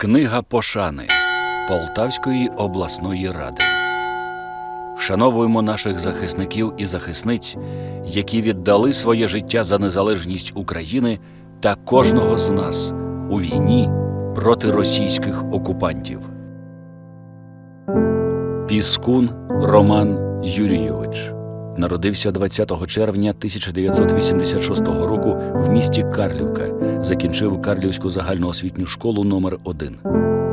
Книга пошани Полтавської обласної ради. Вшановуємо наших захисників і захисниць, які віддали своє життя за незалежність України та кожного з нас у війні проти російських окупантів. Піскун Роман Юрійович народився 20 червня 1986 року в місті Карлівка. Закінчив Карлівську загальноосвітню школу номер 1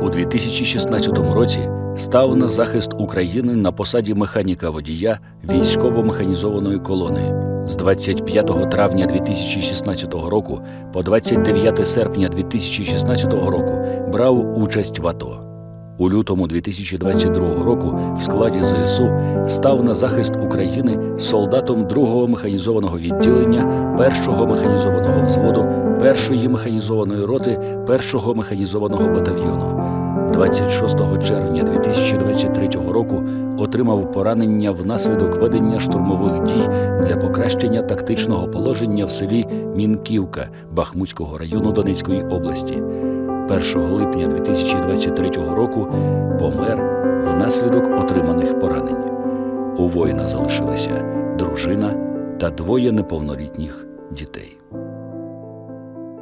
У 2016 році став на захист України на посаді механіка водія військово-механізованої колони. З 25 травня 2016 року по 29 серпня 2016 року брав участь в АТО. У лютому 2022 року в складі ЗСУ став на захист України солдатом 2-го механізованого відділення 1-го механізованого взводу 1-ї механізованої роти 1-го механізованого батальйону. 26 червня 2023 року отримав поранення внаслідок ведення штурмових дій для покращення тактичного положення в селі Мінківка Бахмутського району Донецької області. 1 липня 2023 року помер внаслідок отриманих поранень. У воїна залишилися дружина та двоє неповнолітніх дітей.